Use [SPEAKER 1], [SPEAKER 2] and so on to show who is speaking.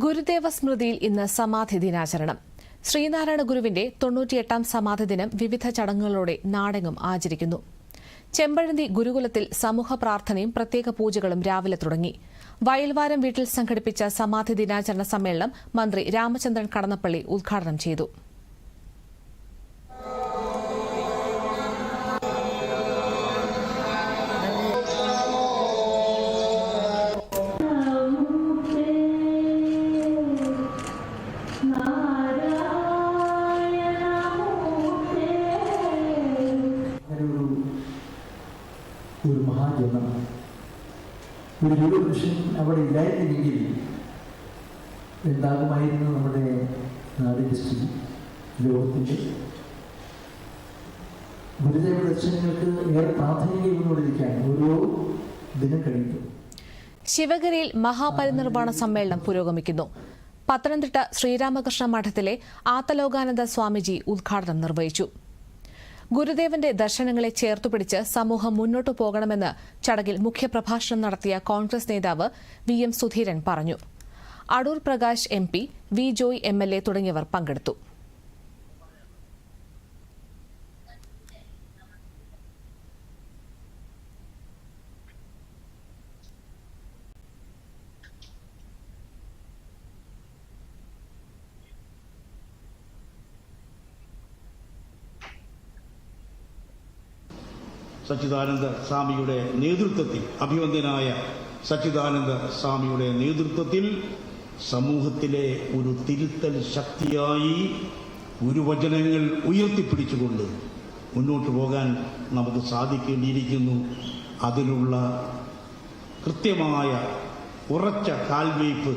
[SPEAKER 1] ഗുരുദേവ സ്മൃതിയിൽ ഇന്ന് സമാധി ദിനാചരണം. ശ്രീനാരായണ ഗുരുവിന്റെ തൊണ്ണൂറ്റിയെട്ടാം സമാധി ദിനം വിവിധ ചടങ്ങുകളോടെ നാടെങ്ങും ആചരിക്കുന്നു. ചെമ്പഴന്തി ഗുരുകുലത്തിൽ സമൂഹ പ്രാർത്ഥനയും പ്രത്യേക പൂജകളും രാവിലെ തുടങ്ങി. വയൽവാരം വീട്ടിൽ സംഘടിപ്പിച്ച സമാധി ദിനാചരണ സമ്മേളനം മന്ത്രി രാമചന്ദ്രൻ കടന്നപ്പള്ളി ഉദ്ഘാടനം ചെയ്തു.
[SPEAKER 2] ഒരു മഹാജന്മം ഒരു ഗുരുപുരുഷൻ അവിടെ ഇല്ലായിരുന്നെങ്കിൽ എന്താകുമായിരുന്നു നമ്മുടെ നാടിന്റെ സ്ഥിതി ലോകത്തിന്റെ? ഗുരുദേവ ദർശനങ്ങൾക്ക് ഏറെ പ്രാധാന്യമുള്ളതിരിക്കാൻ ഓരോ ദിനം കഴിയുമ്പോൾ.
[SPEAKER 1] ശിവഗിരിയിൽ മഹാപരിനിർവാണ സമ്മേളനം പുരോഗമിക്കുന്നു. പത്തനംതിട്ട ശ്രീരാമകൃഷ്ണ മഠത്തിലെ ആത്തലോകാനന്ദ സ്വാമിജി ഉദ്ഘാടനം നിർവഹിച്ചു. ഗുരുദേവന്റെ ദർശനങ്ങളെ ചേർത്തുപിടിച്ച് സമൂഹം മുന്നോട്ടു പോകണമെന്ന് ചടങ്ങിൽ മുഖ്യപ്രഭാഷണം നടത്തിയ കോൺഗ്രസ് നേതാവ് വി എം സുധീരൻ പറഞ്ഞു. Adoor Prakash M P V Joy M L A തുടങ്ങിയവർ പങ്കെടുത്തു.
[SPEAKER 3] സച്ചിദാനന്ദ സ്വാമിയുടെ നേതൃത്വത്തിൽ അഭിവന്ദനായ സച്ചിദാനന്ദ സ്വാമിയുടെ നേതൃത്വത്തിൽ സമൂഹത്തിലെ ഒരു തിരുത്തൽ ശക്തിയായി ഗുരുവചനങ്ങൾ ഉയർത്തിപ്പിടിച്ചുകൊണ്ട് മുന്നോട്ട് പോകാൻ നമുക്ക് സാധിക്കേണ്ടിയിരിക്കുന്നു. അതിനുള്ള കൃത്യമായ ഉറച്ച കാൽവയ്പ്